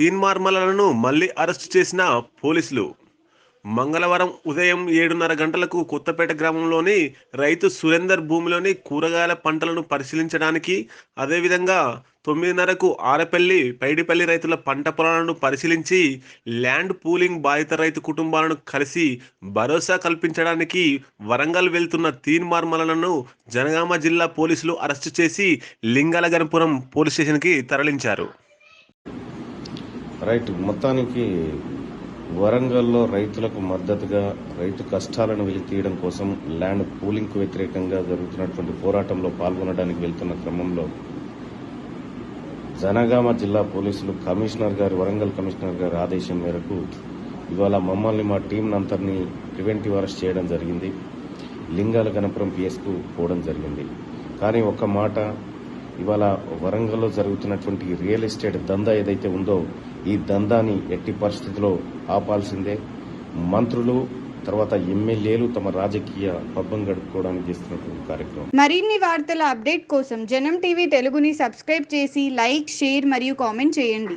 తీన్మార్మలను మళ్ళీ అరెస్టు చేసిన పోలీసులు. మంగళవారం ఉదయం ఏడున్నర గంటలకు కొత్తపేట గ్రామంలోని రైతు సురేందర్ భూమిలోని కూరగాయల పంటలను పరిశీలించడానికి అదేవిధంగా తొమ్మిదిన్నరకు ఆరపల్లి పైడిపల్లి రైతుల పంట పొలాలను పరిశీలించి ల్యాండ్ పూలింగ్ బాధిత రైతు కుటుంబాలను కలిసి భరోసా కల్పించడానికి వరంగల్ వెళ్తున్న తీన్మార్మలను జనగామ జిల్లా పోలీసులు అరెస్టు చేసి లింగాలగనపురం పోలీస్ స్టేషన్కి తరలించారు. రైట్ మొత్తానికి వరంగల్లో రైతులకు మద్దతుగా రైతు కష్టాలను వెలితీయడం కోసం ల్యాండ్ పూలింగ్కు వ్యతిరేకంగా జరుగుతున్నటువంటి పోరాటంలో పాల్గొనడానికి వెళ్తున్న క్రమంలో జనగామ జిల్లా పోలీసులు కమిషనర్ గారు వరంగల్ కమిషనర్ గారి ఆదేశం మేరకు ఇవాళ మమ్మల్ని మా టీం అంతర్ని ప్రివెంటివ్ అరెస్ట్ చేయడం జరిగింది. లింగాల గణపురం పిఎస్కు పోవడం జరిగింది. కానీ ఒక మాట ఇవాళ వరంగల్లో జరుగుతున్నటువంటి రియల్ ఎస్టేట్ దందా ఏదైతే ఉందో ఈ దందాని ఎట్టి పరిస్థితిలో ఆపాల్సిందే. మంత్రులు తర్వాత ఎమ్మెల్యేలు తమ రాజకీయ పబ్బం గడుపుకోవడానికి చేస్తున్నటువంటి కార్యక్రమం. మరిన్ని వార్తల అప్డేట్ కోసం జనం టీవీ తెలుగుని సబ్స్క్రైబ్ చేసి లైక్ షేర్ మరియు కామెంట్ చేయండి.